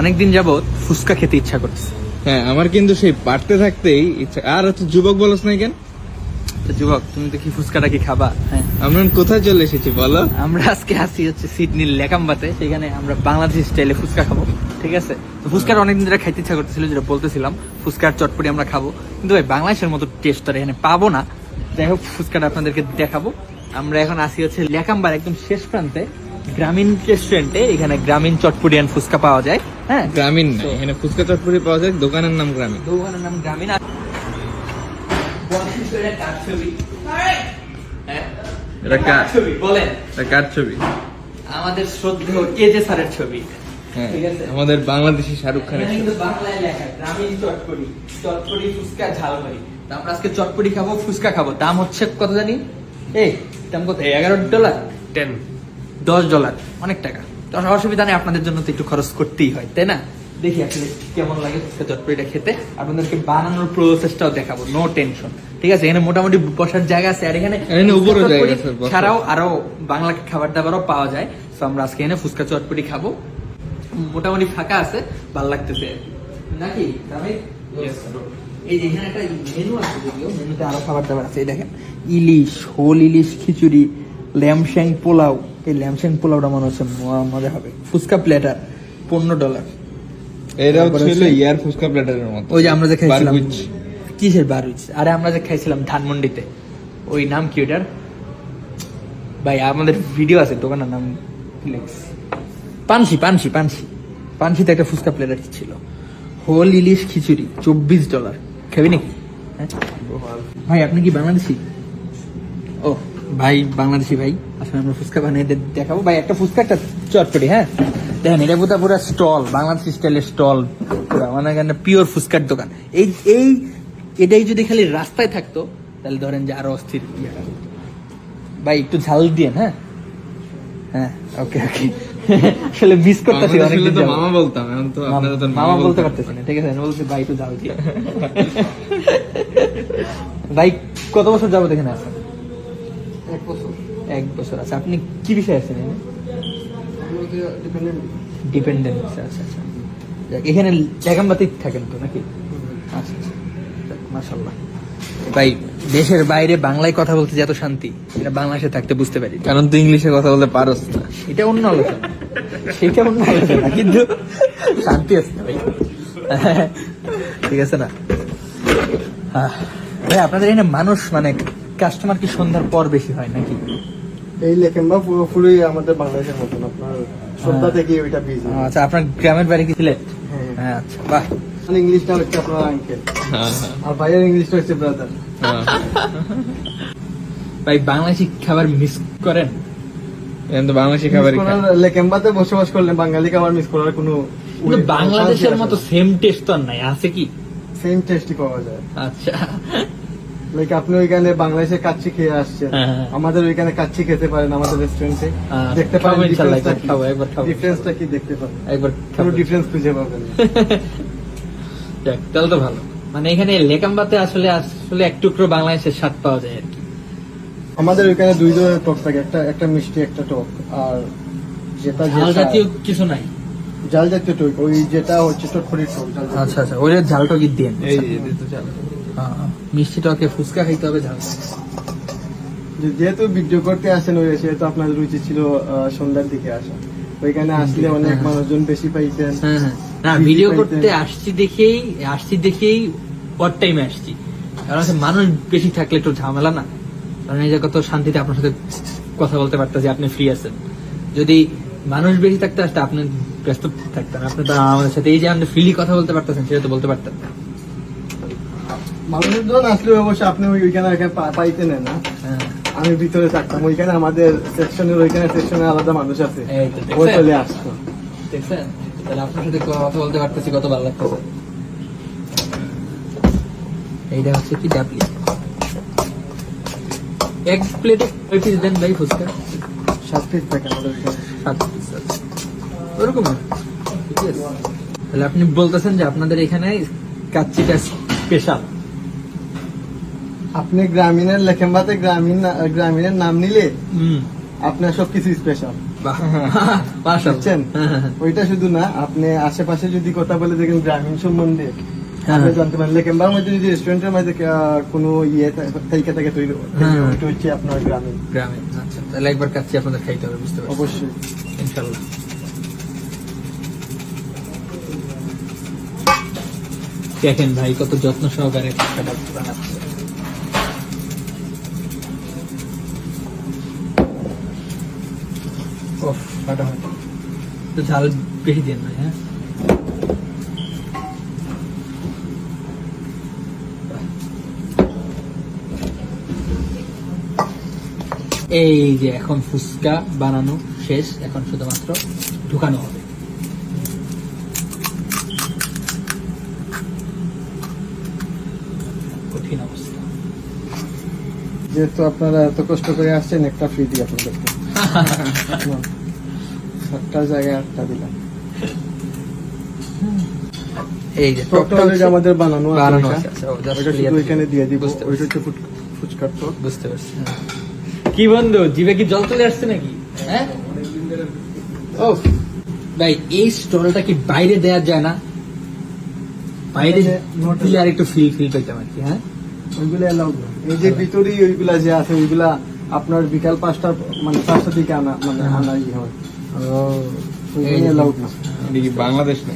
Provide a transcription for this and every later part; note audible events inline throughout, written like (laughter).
অনেকদিন যাবত ফুচকা খেতে ইচ্ছা করছে হ্যাঁ আমার কিন্তু সেই পারতে থাকতেই ইচ্ছা। আর হচ্ছে যুবক বলস নাই কেন? যুবক তুমি তো কি ফুচকাটা কি খাবা? হ্যাঁ। আমরা কোথায় চলে এসেছি বলো? আমরা আজকে আসি হচ্ছে সিডনির লেকাম্বাতে সেখানে আমরা বাংলাদেশি স্টাইলে ফুচকা খাব ঠিক আছে? তো ফুচকার অনেকদিন ধরে খাইতে ইচ্ছা করতেছিল যেটা বলতেছিলাম ফুচকার চটপটি আমরা খাব। কিন্তু ভাই বাংলাদেশের মতো টেস্ট আর এখানে পাবো না। যাই হোক ফুচকাটা আপনাদেরকে দেখাবো। আমরা এখন আসি হচ্ছে লেকাম্বার একদম শেষ প্রান্তে। গ্রামীণ রেস্টুরেন্টে এখানে গ্রামীণ চটপটি and ফুচকা পাওয়া যায় হ্যাঁ? গ্রামীণ না এখানে ফুচকা চটপটি পাওয়া যায় দোকানের নাম গ্রামীণ। দোকানের নাম গ্রামীণ। হ্যাঁ? এটা কার ছবি? বলেন। এটা কার ছবি? আমাদের শ্রদ্ধেয় কেজে স্যারের ছবি। হ্যাঁ ঠিক আছে। আমাদের বাংলাদেশি শাহরুখ খানের। কিন্তু বাংলায় লেখা গ্রামীণ চটপটি। চটপটি ফুচকা ঝালমুড়ি। তো আমরা আজকে চটপটি খাব ফুচকা খাব। দাম হচ্ছে কত জানি? এই দাম কত? এগারো ডলার। টেন। দশ ডলার অনেক টাকা। তো অসুবিধা নেই আপনাদের জন্য তো একটু খরচ করতেই হয় তাই না? দেখি আসলে কেমন লাগে ফুচকা চটপটিটা খেতে। আপনাদেরকে বানানোর প্রসেসটাও দেখাবো নো টেনশন ঠিক আছে এখানে মোটামুটি বসার জায়গা আছে আর এখানে এখানে। ছাড়াও আরও বাংলা খাবার দাবারও পাওয়া যায়। তো আমরা আজকে এনে ফুচকা চটপটি খাব। মোটামুটি ফাঁকা আছে ভালো লাগতেছে। নাকি এই যে এখানে একটা মেনু আছে যদিও মেনুতে আরও খাবার দাবার আছে এই দেখেন ইলিশ হোল ইলিশ খিচুড়ি ল্যামশ্যাং পোলাও। এই ল্যামশ্যাং পোলাওটা মনে হচ্ছে মজা হবে। ফুচকা প্লেটার পনেরো ডলার এটাও ছিল ইয়ার ফুচকা প্লেটারের মতো। ওই যে আমরা যে খাইছিলাম কিসের বারুচ আরে আমরা যে খাইছিলাম ধানমন্ডিতে। ওই নাম কি ওটার? ভাই আমাদের ভিডিও আছে দোকানের নাম ফ্লেক্স পানসি পানসি পানসি। পানসিতে একটা ফুচকা প্লেটার ছিল। হোল ইলিশ খিচুড়ি চব্বিশ ডলার খাবি নাকি? হ্যাঁ? ভাই আপনি কি বাংলাদেশি? ভাই বাংলাদেশি ভাই আসলে আমরা ফুচকা বানিয়ে দেখাবো। ভাই একটা ফুচকা একটা চটপটি হ্যাঁ? দেখেন এটা পুরো পুরো স্টল বাংলাদেশি স্টাইলের স্টল পুরো মানে এখানে পিওর ফুচকার দোকান। এই এই এটাই যদি খালি রাস্তায় থাকতো তাহলে ধরেন যে আরও অস্থির। ভাই একটু ঝাল দিয়ে হ্যাঁ? হ্যাঁ ওকে ওকে (laughs) আসলে মিস করতেছি অনেক তো মামা বলতাম এখন তো আপনারা তো মামা বলতে পারতেছি না ঠিক আছে আমি বলছি ভাই একটু ঝাল দিয়ে (laughs) ভাই কত বছর যাব এখানে আছেন? এক বছর। এক বছর আছে। আপনি কি বিষয়ে আছেন ডিপেন্ডেন্ট আচ্ছা আচ্ছা এখানে লেখামবাতেই থাকেন তো নাকি? আচ্ছা আচ্ছা। মাসাল্লাহ ভাই দেশের বাইরে বাংলায় কথা বলতে যে এত শান্তি এটা বাংলাদেশে থাকতে বুঝতে পারি। কারণ তুই ইংলিশে কথা বলতে পারস না। এটা অন্য আলোচনা। সেটা অন্য আলোচনা কিন্তু শান্তি আছে ভাই। ঠিক আছে না? ভাই আপনাদের এখানে মানুষ মানে কাস্টমার কি সন্ধ্যার পর বেশি হয় নাকি? এই লেখেনবা পুরোপুরি আমাদের বাংলাদেশের মতন আপনার সন্ধ্যা থেকে ওইটা বিজি আচ্ছা আপনার গ্রামের বাড়ি কি সিলেট হ্যাঁ। হ্যাঁ। আচ্ছা বাহ। মানে ইংলিশটা হচ্ছে আপনার আঙ্কেল হ্যাঁ, হ্যাঁ, আর ভাইয়ের ইংলিশটা হচ্ছে ব্রাদার হ্যাঁ। ভাই বাংলাদেশি খাবার মিস করেন? এখন তো বাংলাদেশি খাবারই খায়। লেকেম্বাতে বসবাস করলে বাঙালি খাবার মিস করার কোনো বাংলাদেশের মতো সেম টেস্ট তো আর নাই আছে কি? সেম টেস্টই পাওয়া যায়। আচ্ছা। লাইক আপনি ওইখানে বাংলাদেশে কাচ্চি খেয়ে আসছেন। হ্যাঁ, হ্যাঁ। আমাদের ওইখানে কাচ্চি খেতে পারেন আমাদের রেস্টুরেন্টে দেখতে পারেন ডিফারেন্সটা কি। দেখতে পারেন। একবার কোনো ডিফারেন্স খুঁজে পাবেন (laughs) তাহলে তো ভালো। মানে এখানে লেকাম্বাতে আসলে আসলে এক টুকরো বাংলাদেশের স্বাদ পাওয়া যায় আমাদের ওইখানে দুই ধরনের টক থাকে। একটা একটা মিষ্টি একটা টক। আর যেটা ঝাল জাতীয় কিছু নাই? জাল জাতীয় টক। ওই যেটা হচ্ছে টক জাল জাতীয়। আচ্ছা আচ্ছা। ওইটা ঝালটা কি দেন। এই যে, এই তো চালু। হ্যাঁ, হ্যাঁ। মিষ্টি টকে ফুচকা খাইতে হবে ঝাল। যেহেতু ভিডিও করতে আসেন ওই সেহেতু আপনাদের উচিত ছিল সন্ধ্যার দিকে আসা। ওইখানে আসলে অনেক হ্যাঁ। মানুষজন বেশি হ্যাঁ হ্যাঁ। না ভিডিও করতে আসছি দেখেই আসছি দেখেই টাইমে আসছি। কারণ মানুষ বেশি থাকলে একটু ঝামেলা না। কারণ এই যে কত শান্তিতে আপনার সাথে কথা বলতে পারতেছি আপনি ফ্রি আছেন। যদি মানুষ বেশি থাকতে আসতে আপনি ব্যস্ত থাকতেন। আপনি তো আমাদের সাথে এই যে আপনি ফ্রিলি কথা বলতে পারতেছেন সেটা তো বলতে পারতেন না। মানুষজন আসলে অবশ্য আপনি ওইখানে পাইতেন না? হ্যাঁ। আমি ভিতরে থাকতাম ওইখানে আমাদের সেকশনের ওইখানে সেকশনে আলাদা মানুষ আছে। ও চলে আসতো। দেখছেন? তাহলে আপনার সাথে কথা বলতে পারতেছি কত ভালো লাগতেছে। এইটা হচ্ছে কি ডাবলি এক প্লেটে কয় পিস দেন ভাই ফুচকা? সাত পিস থাকে আমাদের ওইখানে। সাত পিস ওরকম? ঠিক আছে। তাহলে আপনি বলতেছেন যে আপনাদের এখানে কাচ্চিটা স্পেশাল আপনি গ্রামীণের লেখেম্বাতে গ্রামীণ গ্রামীণের নাম নিলে আপনার সবকিছু (laughs) স্পেশাল বুঝছেন। (laughs) ওইটা শুধু না আপনি আশেপাশে যদি কথা বলে দেখেন গ্রামীণ সম্বন্ধে হ্যাঁ। আপনি জানতে পারেন লেকেম্বার মধ্যে যদি রেস্টুরেন্টের মধ্যে কোনো ইয়ে তৈরি হ্যাঁ। হচ্ছে আপনার গ্রামীণ। আচ্ছা। তাহলে একবার আপনাদের খাইতে হবে বুঝতে পারছি অবশ্যই। ইনশাল্লাহ দেখেন ভাই কত যত্ন সহকারে বানাচ্ছে। তো ঝাল বেশি ভাই হ্যাঁ? এই যে এখন ফুচকা বানানো শেষ, এখন শুধুমাত্র ঢুকানো হবে। কঠিন অবস্থা। যেহেতু আপনারা এত কষ্ট করে আসছেন, একটা ফ্রি দিই আপনাদেরকে। সাতটা জায়গায় আটটা দিলাম। এই যে আমাদের বানানো বানানো আছে, আচ্ছা, ও just ওইটা clear শুধু এখানে দিয়ে দিব ওইটা হচ্ছে ফুচকার টক বুঝতে পারছি। কি বন্ধু জিভে কি জল চলে আসছে নাকি? হ্যাঁ? ও ভাই এই স্টলটা কি বাইরে দেয়া যায় না? বাইরে দিলে আর একটু ফিল ফিল পাইতাম আর কি হ্যাঁ? ওইগুলো না। এই যে ভিতরেই ওইগুলা যে আছে ওইগুলা আপনার বিকাল পাঁচটা মানে পাঁচটার দিকে আনা মানে আনা ইয়ে হয়। ওইগুলো অ্যালাউড না। এটা কি বাংলাদেশ না?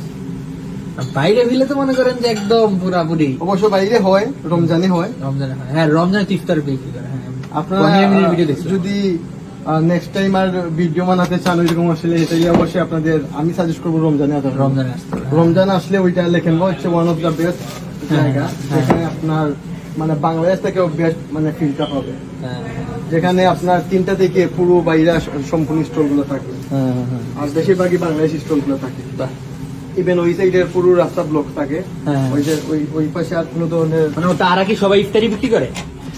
বাইরে হইলে তো মনে করেন যে একদম পুরাপুরি। অবশ্য বাইরে হয় রমজানে হয়। রমজানে হয়। হ্যাঁ রমজানে ইফতার বিক্রি করে? হ্যাঁ আপনারা ওয়াহিয়া মিনির ভিডিও দেখছি। যদি নেক্সট টাইম আর ভিডিও বানাতে চান ওইরকম আসলে এটাই অবশ্যই আপনাদের আমি সাজেস্ট করব রমজানে রমজানে হ্যাঁ। রমজান আসলে ওইটা লেখেন হচ্ছে ওয়ান অফ দ্য বেস্ট জায়গা। হ্যাঁ। যেখানে আপনার মানে বাংলাদেশ থেকেও বেস্ট মানে ফিলটা হবে। হ্যাঁ, যেখানে আপনার তিনটা থেকে পুরো বাইরে সম্পূর্ণ স্টলগুলো থাকে। হ্যাঁ, হ্যাঁ। আর বেশিরভাগই বাংলাদেশ স্টলগুলো থাকে ইভেন ওই সাইডের পুরো রাস্তা ব্লক থাকে। ওই যে ওই ওই পাশে আর কোনো ধরনের মানে আর কি সবাই ইফতারি বিক্রি করে?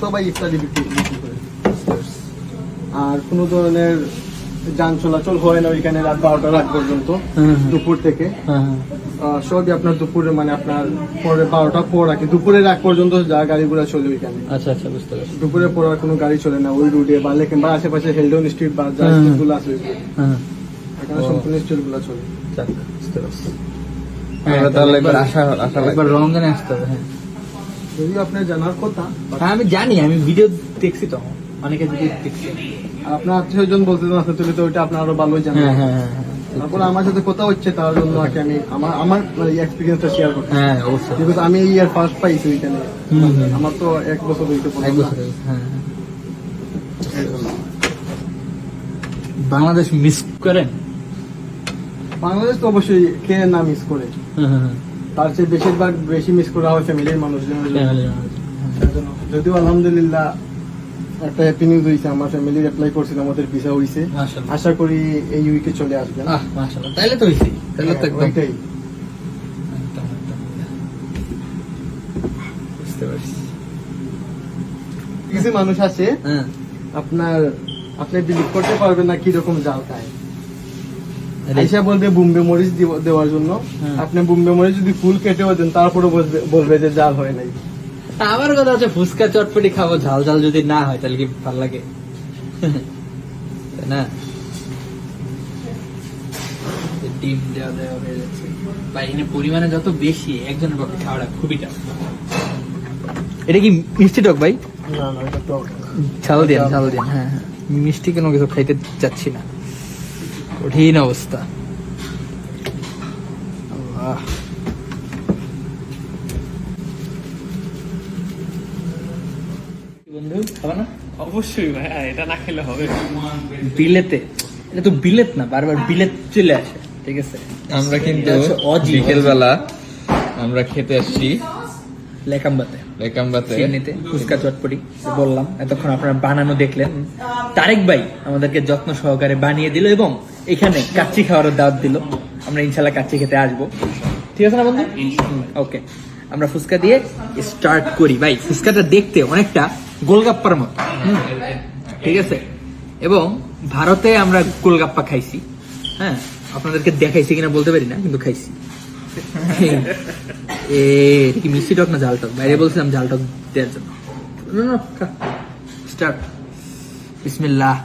সবাই ইফতারি বিক্রি করে। আর কোনো ধরনের যান চলাচল হয় না ওইখানে রাত বারোটা রাত পর্যন্ত। দুপুর থেকে। হ্যাঁ, হ্যাঁ। আহ, সবই আপনার দুপুরে মানে আপনার পরে বারোটা পর আর কি। দুপুরের আগ পর্যন্ত যা গাড়িগুলো চলে ওইখানে। আচ্ছা আচ্ছা বুঝতে পারছি। দুপুরে পর আর কোনো গাড়ি চলে না ওই রুটে বা লেখেন বা আশেপাশে হেলডন স্ট্রিট বা যা হুম। স্ট্রিটগুলো আছে হ্যাঁ। এখানে সম্পূর্ণ স্ট্রিটগুলো চলে বুঝতে পারছি। হ্যাঁ হ্যাঁ। আমি জানি আমি ভিডিও দেখছি তো। অনেকে দেখছি। আপনার আত্মীয় জন বলতে তো ওইটা আপনার আরও ভালোই জানেন হ্যাঁ হ্যাঁ হ্যাঁ হ্যাঁ। তারপর আমার সাথে কথা হচ্ছে তার জন্য আর আমি আমার আমার এক্সপিরিয়েন্সটা শেয়ার করতে হ্যাঁ অবশ্যই। বিকজ আমি এই ইয়ার ফার্স্ট পাইছি ওইখানে। আমার তো এক বছর হইতে এক বছর হ্যাঁ হ্যাঁ। বাংলাদেশ মিস করেন বাংলাদেশ তো অবশ্যই কে না মিস করে? হ্যাঁ হ্যাঁ তার চেয়ে বেশিরভাগ বেশি মিস করা হয় ফ্যামিলির। হ্যাঁ। জন্য। যদিও আলহামদুলিল্লাহ একটা হ্যাপি নিউজ হয়েছে আমার ফ্যামিলির অ্যাপ্লাই করছিলাম আমাদের ভিসা হয়েছে আশা করি এই উইকে চলে আসবেন তাইলে তো হইছে। তাইলে তো ওইটাই। কিছু মানুষ আছে হ্যাঁ। আপনার আপনি বিলিভ করতে পারবেন না কীরকম জাল খায়। আইসা বলবে বুম্বে মরিচ দেওয়ার জন্য। হ্যাঁ। আপনি বুম্বে মরিচ যদি ফুল কেটেও দেন তারপরে বলবে যে জাল হয় নাই। আমার কথা হচ্ছে ফুচকা চটপটি খাব ঝাল ঝাল যদি না হয় তাহলে কি ভালো লাগে? না? ডিম দেওয়া দেওয়া হয়ে যাচ্ছে। বা পরিমাণে যত বেশি একজনের পক্ষে খাওয়াটা খুবই টাফ এটা কি মিষ্টি টক ভাই? ঝাল দিন ঝাল দিন হ্যাঁ হ্যাঁ। মিষ্টি কোনো কিছু খাইতে যাচ্ছি না? কঠিন অবস্থা। আল্লাহ। বন্ধু না অবশ্যই ভাই এটা না খেলে হবে। বিলেতে। এটা তো বিলেত না বারবার বিলেত চলে আসে ঠিক আছে? আমরা কিন্তু এটা হচ্ছে অজি। বিকেল বেলা আমরা খেতে আসছি। লেকাম্বাতে। লেকাম্বাতে। সিডনিতে ফুচকা চটপটি বললাম। এতক্ষণ আপনারা বানানো দেখলেন। তারেক ভাই আমাদেরকে যত্ন সহকারে বানিয়ে দিল এবং এখানে কাচ্চি খাওয়ারও দাওয়াত দিল। আমরা ইনশাল্লাহ কাচ্চি খেতে আসব। ঠিক আছে না বন্ধু? ওকে আমরা ফুচকা দিয়ে স্টার্ট করি। ভাই ফুচকাটা দেখতে অনেকটা গোলগাপ্পার মতো। ঠিক আছে? এবং ভারতে আমরা গোলগাপ্পা খাইছি। হ্যাঁ আপনাদেরকে দেখাইছি কিনা বলতে পারি না কিন্তু খাইছি। এ কি মিষ্টি টক না টক? বাইরে বলছিলাম টক দেওয়ার জন্য। স্টার্ট। বিসমিল্লাহ।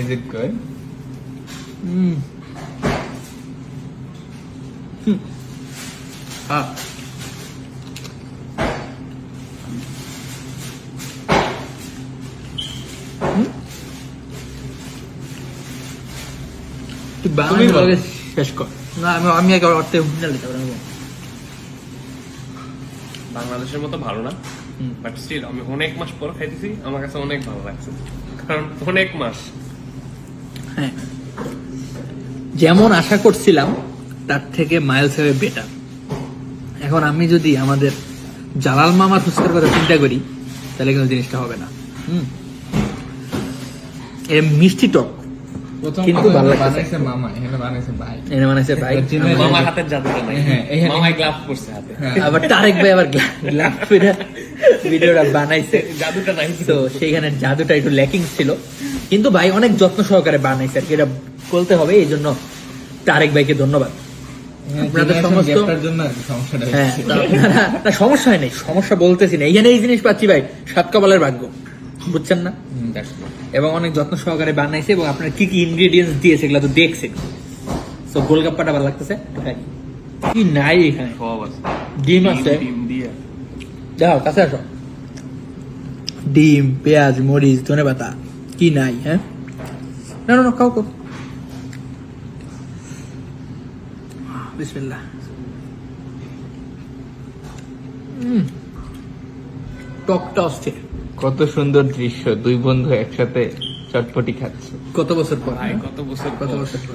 Is it good? Mm. Hmm. Ah. শেষ কর না আমি আমি অর্থে পারব বাংলাদেশের মতো ভালো না বাট স্টিল আমি অনেক মাস পর খাইতেছি আমার কাছে অনেক ভালো লাগছে কারণ অনেক মাস হ্যাঁ যেমন আশা করছিলাম তার থেকে মাইলস হবে বেটার এখন আমি যদি আমাদের জালাল মামার ফুচকার কথা চিন্তা করি তাহলে কিন্তু জিনিসটা হবে না। হুম। এর মিষ্টি টক। কিন্তু ভালো। বানাইছে মামা এখানে বানাইছে ভাই। এনে বানাইছে ভাই। মামার হাতের জাদুটা নাই হ্যাঁ, এখানে- মামায় গ্লাভ করছে হাতে। হ্যাঁ। আবার তারেক ভাই আবার গ্লাস ভিডিওটা বানাইছে। (laughs) জাদুটা নাই। তো সেইখানে জাদুটা একটু ল্যাকিং ছিল। কিন্তু ভাই অনেক যত্ন সহকারে বানাইছে আর কি। এটা বলতে হবে এই জন্য তারেক ভাইকে ধন্যবাদ। আপনাদের সমস্ত- gapটার জন্য আর কি সমস্যাটা হ্যাঁ না সমস্যা হয় নাই সমস্যা বলতেছি না। এইখানে এই জিনিস পাচ্ছি ভাই সাত কপালের ভাগ্য। বুঝছেন না. এবং অনেক যত্ন সহকারে বানাইছে এবং আপনার কি কি ইনগ্রেডিয়েন্টস দিয়েছে এগুলো তো দেখছেন তো গোলগাপ্পাটা ভালো লাগতেছে? কি নাই এখানে। ডিম আছে। দেখো কাছে আসো। ডিম পেঁয়াজ মরিচ ধনে পাতা কি নাই হ্যাঁ? না না না খাও খাও। বিসমিল্লাহ। টকটা অস্থির কত সুন্দর দৃশ্য দুই বন্ধু একসাথে চটপটি খাচ্ছে। কত বছর পর হ্যাঁ? কত বছর কত বছর পর?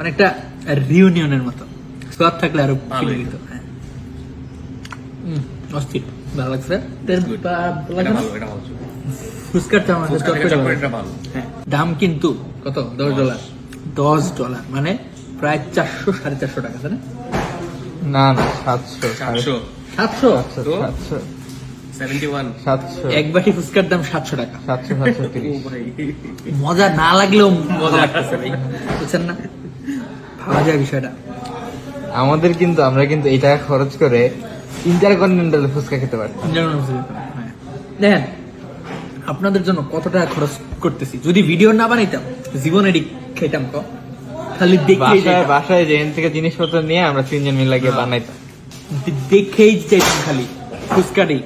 অনেকটা রিউনিয়নের মতো। সব থাকলে আরও দিত হ্যাঁ। অস্থির। ভালো লাগছে? ভালো? ভালো ভালো। ফুচকার ভালো। ভালো। হ্যাঁ, দাম কিন্তু কত? দশ। ডলার। দশ ডলার মানে প্রায় চারশো সাড়ে চারশো টাকা তাই না? না সাতশো। সাতশো? সাতশো সাতশো। সাতশো সেভেন্টি ওয়ান সাতশো। এক বাটি ফুচকার দাম সাতশো টাকা। সাতশো সাতশো তিরিশ। মজা না লাগলেও মজা লাগতেছে ভাই। বুঝছেন না? ভাবা যায় বিষয়টা। আমাদের কিন্তু আমরা কিন্তু এই টাকা খরচ করে ইন্টারকন্টিনেন্টাল ফুচকা খেতে পারি হ্যাঁ। দেখেন আপনাদের জন্য কত টাকা খরচ করতেছি। যদি ভিডিও না বানাইতাম জীবনে খেতাম তো। খালি দেখেই বাসায় যেখান থেকে জিনিসপত্র নিয়ে আমরা তিনজন মিলে গিয়ে বানাইতাম। দেখেই খালি। ফুচকাটি।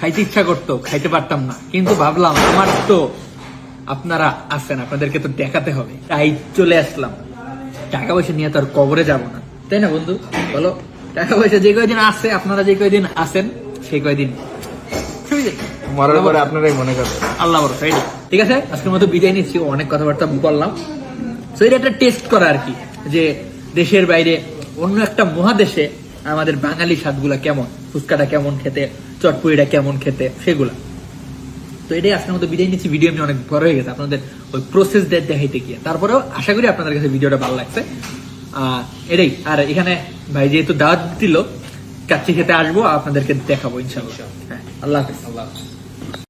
খাইতে ইচ্ছা করতো খাইতে পারতাম না। কিন্তু ভাবলাম আমার তো আপনারা আছেন আপনাদেরকে তো দেখাতে হবে। তাই চলে আসলাম। টাকা পয়সা নিয়ে তো আর কবরে যাব না। তাই না বন্ধু? বলো টাকা পয়সা যে কয়দিন আছে আপনারা যে কয়দিন আছেন সেই কয়দিন? মরার পরে আপনারাই মনে করবেন। আল্লাহ ভরসা এই ঠিক আছে? আজকের মতো বিদায় নিচ্ছি অনেক কথাবার্তা বললাম। তো এটা একটা টেস্ট করা আর কি যে দেশের বাইরে অন্য একটা মহাদেশে আমাদের বাঙালি স্বাদগুলা কেমন ফুচকাটা কেমন খেতে চটপুরিটা কেমন খেতে সেগুলা। তো এটাই আজকের মতো বিদায় নিচ্ছি। ভিডিও আমি অনেক বড় হয়ে গেছে। আপনাদের ওই প্রসেস দেয় দেখাইতে গিয়ে। তারপরেও আশা করি আপনাদের কাছে ভিডিওটা ভালো লাগছে। আহ, এটাই। আর এখানে ভাই যেহেতু দাওয়াত দিল কাচ্চি খেতে আসব আপনাদেরকে দেখাবো ইনশাল্লাহ হ্যাঁ আল্লাহ হাফিজ। আল্লাহ